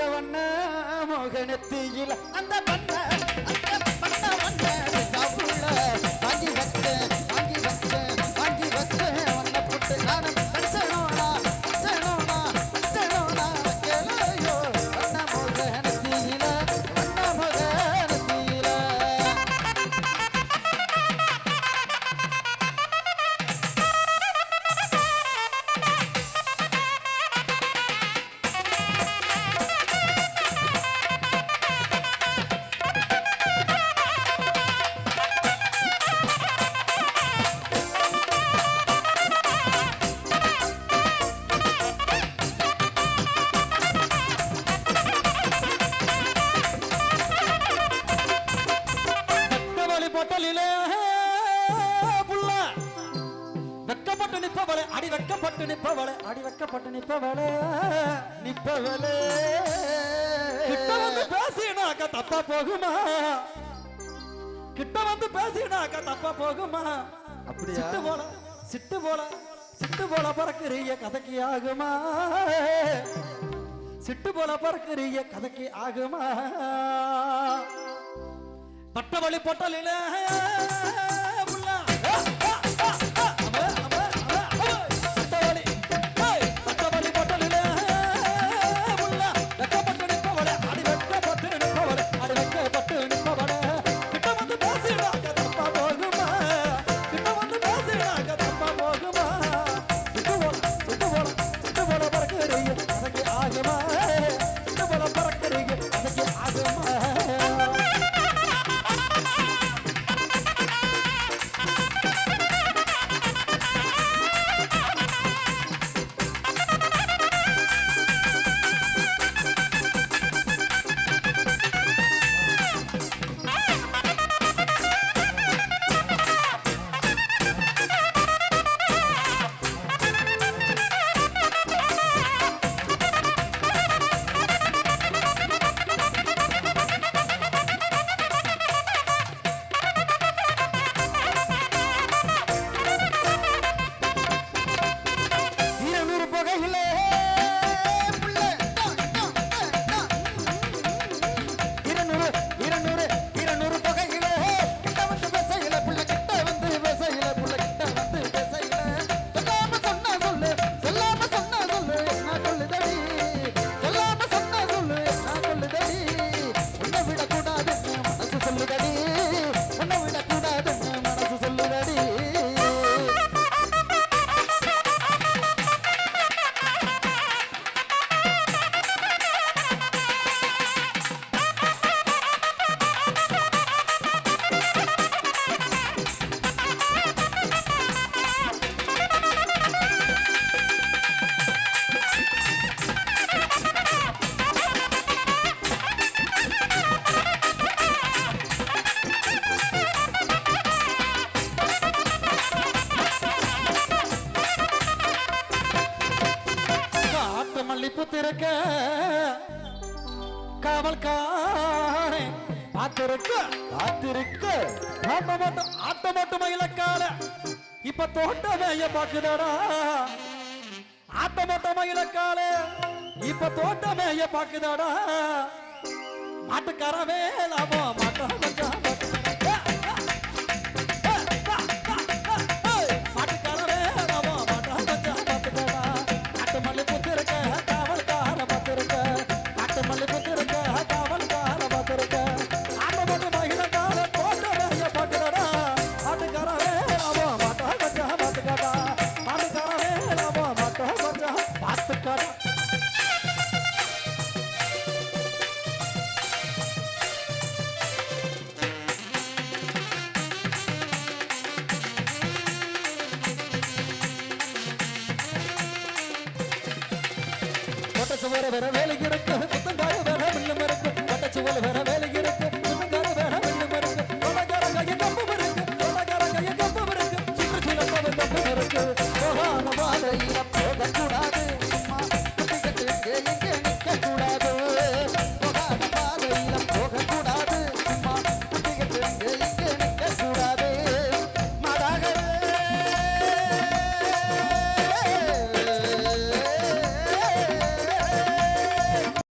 அந்த வண்ண மோகனத்தியில அந்த வண்ண நிப்பவளே அடி வைக்கப்பட்டு நிப்பவளே நிப்பவளே கிட்ட வந்து பேசினாக்க தப்பா போகுமா? கிட்ட வந்து பேசினாக்க தப்பா போகுமா? அப்படி சிட்டு போல சிட்டு போல சிட்டு போல பறக்குறீங்க கதைக்கு ஆகுமா? சிட்டு போல பறக்குறீங்க கதைக்கு ஆகுமா? பட்டவழி பொட்டலில திறக்க காவல்காரே காத்திருக்க காத்திருக்க. நம்ம மட்டும் ஆட்ட மட்டும் இலக்கால? இப்ப தோட்டமைய பாக்குதாடா. ஆட்ட மட்டும் இலக்கால? இப்ப தோட்டமைய பாக்குதாடா. மாட்டுக்காரவே லாபம் மாட்டாம சுவர வர வேலை இருக்கும் முத்தம் வேலை